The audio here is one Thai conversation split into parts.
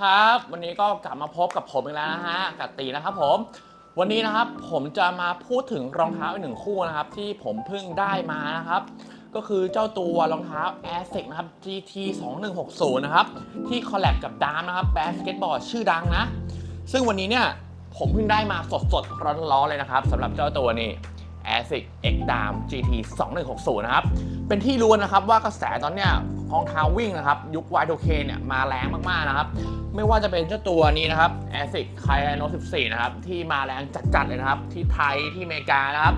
ครับ วันนี้ก็กลับมาพบกับผมอีกแล้วนะฮะกับตีนะครับผม วันนี้นะครับผมจะมาพูดถึงรองเท้าอีกหนึ่งคู่นะครับ ที่ผมเพิ่งได้มานะครับ ก็คือเจ้าตัวรองเท้า a s i c นะครับ GT 2160นะครับ ที่คอลแลบกับดามนะครับแบสเกตบอร์ดชื่อดังนะ ซึ่งวันนี้เนี่ยผมเพิ่งได้มาสดๆร้อนๆเลยนะครับสำหรับเจ้าตัวนี้ ASIC X Dam GT 2160นะครับ เป็นที่รู้นะครับว่ากระแสตอนเนี้ยรองเท้าวิ่งนะครับ ยุค Y2K เนี่ยมาแรงมากๆนะครับ ไม่ว่าจะเป็นเจ้าตัวนี้นะครับ ASIC c y a n o 14 นะครับ ที่มาแรงจัดๆเลยนะครับ ที่ไทยที่อเมริกานะครับ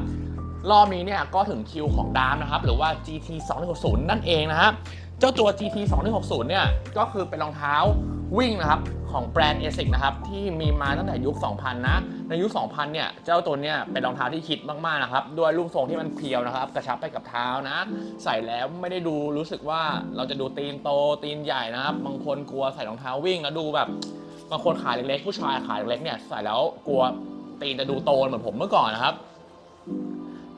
รอบนี้เนี่ยก็ถึงคิวของดามนะครับ หรือว่า GT 2 6 0นั่นเองนะครับ เจ้าตัว GT 2 6 0เนี่ยก็คือเป็นรองเท้า วิ่งนะครับของแบรนด์ ASIC นะครับที่มีมาตั้งแต่ยุค 2000 นะ ในยุค 2000 เนี่ย เจ้าตัวเนี่ยเป็นรองเท้าที่ฮิตมากๆนะครับด้วยรูปทรงที่มันเพียวนะครับ กระชับไปกับเท้านะ ใส่แล้วไม่ได้ดูรู้สึกว่าเราจะดูตีนโตตีนใหญ่นะครับ บางคนกลัวใส่รองเท้าวิ่งแล้วดูแบบบางคนขาเล็กๆผู้ชายขาเล็กๆเนี่ยใส่แล้วกลัวตีนจะดูโตเหมือนผมเมื่อก่อนนะครับ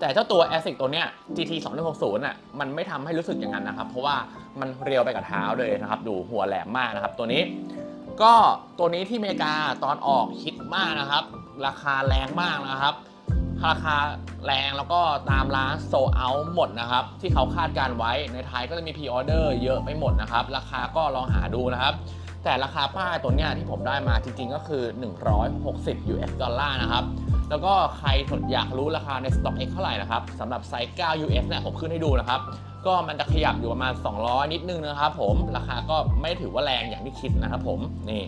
แต่เจ้าตัว ASIC ตัวเนี้ย GT 2160น่ะมันไม่ทำให้รู้สึกอย่างนั้นนะครับ เพราะว่า มันเรียวไปกับเท้าเลยนะครับ ดูหัวแหลมมากนะครับ ตัวนี้ ก็ตัวนี้ที่อเมริกาตอนออกฮิตมากนะครับ ราคาแรงมากนะครับ ราคาแรงแล้วก็ตามร้านโซเอาหมดนะครับ ที่เขาคาดการไว้ในไทยก็จะมีพ r ออเดอร์เยอะไปหมดนะครับ ราคาก็ลองหาดูนะครับ แต่ราคาป้ายตัวเนี้ยที่ผมได้มาจริงๆก็คือ 160 US ดอลลาร์นะครับ แล้วก็ใครอยากรู้ราคาใน Stock X เท่าไหร่นะครับสำหรับไซส์9 US เนี่ยผมขึ้นให้ดูนะครับ ก็มันจะขยับอยู่ประมาณ 200 นิดนึงนะครับผม ราคาก็ไม่ถือว่าแรงอย่างที่คิดนะครับผม นี่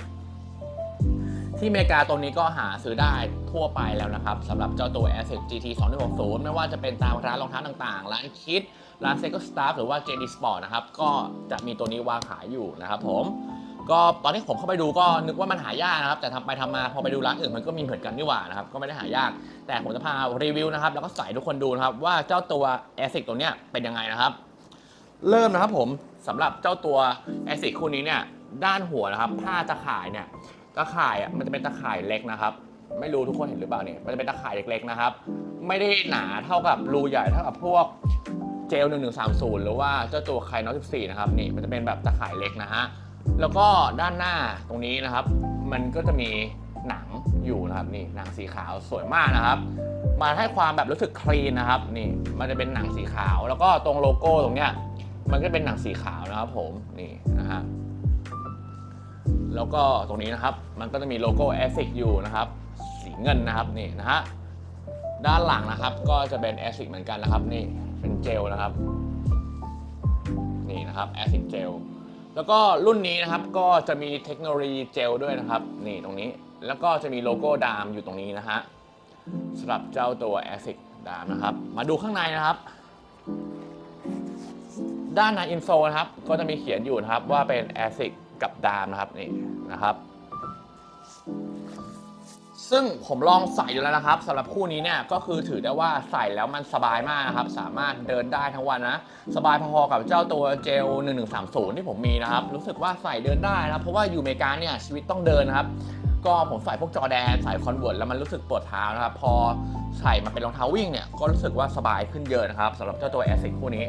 ที่อเมริกาตัวนี้ก็หาซื้อได้ทั่วไปแล้วนะครับสำหรับเจ้าตัว ASIC GT 2160ไม่ว่าจะเป็นตามร้านรองเท้าต่างๆ ร้านคิดร้าน Seiko Staff หรือว่า JD Sport นะครับ ก็จะมีตัวนี้วางขายอยู่นะครับผม ก็ตอนที่ผมเข้าไปดูก็นึกว่ามันหายากนะครับ แต่ทำไปทำมาพอไปดูร้านอื่นมันก็มีเหมือนกันนี่หว่านะครับก็ไม่ได้หายาก แต่ผมจะพารีวิวนะครับแล้วก็ใส่ทุกคนดูนะครับว่าเจ้าตัว ASIC ตัวเนี้ยเป็นยังไงนะครับ เริ่มนะครับผมสำหรับเจ้าตัว ASIC คู่นี้เนี่ยด้านหัวนะครับผ้าตะข่ายเนี่ยตะข่ายอะมันจะเป็นตะข่ายเล็กนะครับ ไม่รู้ทุกคนเห็นหรือเปล่าเนี่ยมันจะเป็นตะข่ายเล็กๆนะครับ ไม่ได้หนาเท่ากับรูใหญ่เท่ากับพวกเจล1130 หรือว่าเจ้าตัวไคโน14นะครับนี่มันจะเป็นแบบตะข่ายเล็กนะฮะ แล้วก็ด้านหน้าตรงนี้นะครับ มันก็จะมีหนังอยู่นะครับนี่หนังสีขาวสวยมากนะครับ มาให้ความแบบรู้สึกคลีนนะครับนี่มันจะเป็นหนังสีขาว แล้วก็ตรงโลโก้ตรงเนี้ยมันก็เป็นหนังสีขาวนะครับผมนี่นะฮะแล้วก็ตรงนี้นะครับมันก็จะมีโลโก้ ASIC อยู่นะครับสีเงินนะครับนี่นะฮะด้านหลังนะครับก็จะเป็น ASIC เหมือนกันนะครับนี่เป็นเจลนะครับนี่นะครับ ASIC เจล แล้วก็รุ่นนี้นะครับก็จะมีเทคโนโลยีเจลด้วยนะครับนี่ตรงนี้แล้วก็จะมีโลโก้ดามอยู่ตรงนี้นะฮะสำหรับเจ้าตัว ASIC ดามนะครับ มาดูข้างในนะครับ ด้านในอินโซนะครับ ก็จะมีเขียนอยู่นะครับว่าเป็น ASIC กับดามนะครับนี่นะครับ ซึ่งผมลองใส่อยู่แล้วนะครับสำหรับคู่นี้เนี่ยก็คือถือได้ว่าใส่แล้วมันสบายมากนะครับ สามารถเดินได้ทั้งวันนะ สบายพอๆกับเจ้าตัวเจล 1130 ที่ผมมีนะครับ รู้สึกว่าใส่เดินได้นะครับ เพราะว่าอยู่อเมริกาเนี่ยชีวิตต้องเดินนะครับ ก็ผมใส่พวกจอแดน ใส่คอนเวิร์ตแล้วมันรู้สึกปวดเท้านะครับ พอใส่มาเป็นรองเท้าวิ่งเนี่ยก็รู้สึกว่าสบายขึ้นเยอะนะครับสำหรับเจ้าตัว ASIC คู่นี้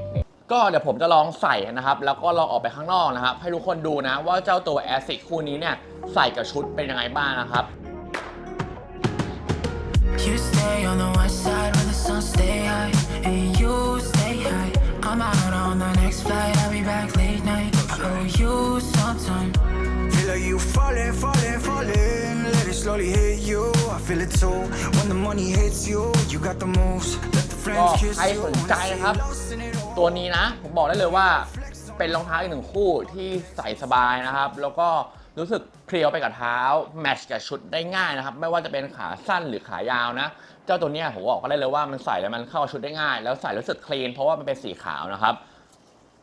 ก็เดี๋ยวผมจะลองใส่นะครับ แล้วก็ลองออกไปข้างนอกนะครับ ให้ทุกคนดูนะว่าเจ้าตัว ASIC คู่นี้เนี่ยใส่กับชุดเป็นยังไงบ้างนะครับ You stay on the west side where the sun stay high, and you stay high. I'm out on the next flight. I'll be back late night. I owe you some time. Feel like you falling, falling, falling. Let it slowly hit you. I feel it too. When the money hits you, you got the moves. Let the ก็ friends kiss ใคร you. สนใจนะครับตัวนี้นะ ผมบอกได้เลยว่าเป็นรองเท้าอีกหนึ่งคู่ที่ใส่สบายนะครับ แล้วก็ รู้สึกเพรียวไปกับเท้าแมทช์กับชุดได้ง่ายนะครับ ไม่ว่าจะเป็นขาสั้นหรือขายาวนะ เจ้าตัวเนี้ยผมบอกก็ได้เลยว่ามันใส่แล้วมันเข้าชุดได้ง่าย แล้วใส่รู้สึกคลีนเพราะว่ามันเป็นสีขาวนะครับ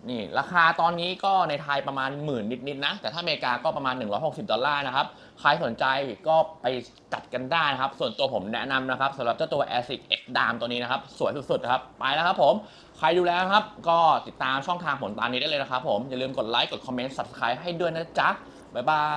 นี่ราคาตอนนี้ก็ในไทยประมาณหมื่นนิดๆนะแต่ถ้าอเมริกาก็ประมาณ 160 ดอลลาร์นะครับ ใครสนใจก็ไปจัดกันได้นะครับ ส่วนตัวผมแนะนำนะครับสำหรับเจ้าตัว ASIC X Dam ตัวนี้นะครับ สวยสุดๆครับ ไปแล้วครับผม ใครดูแล้วครับ ก็ติดตามช่องทางผลตามนี้ได้เลยนะครับผม อย่าลืมกดไลค์กดคอมเมนต์ subscribe ให้ด้วยนะจ๊ะ บ๊ายบาย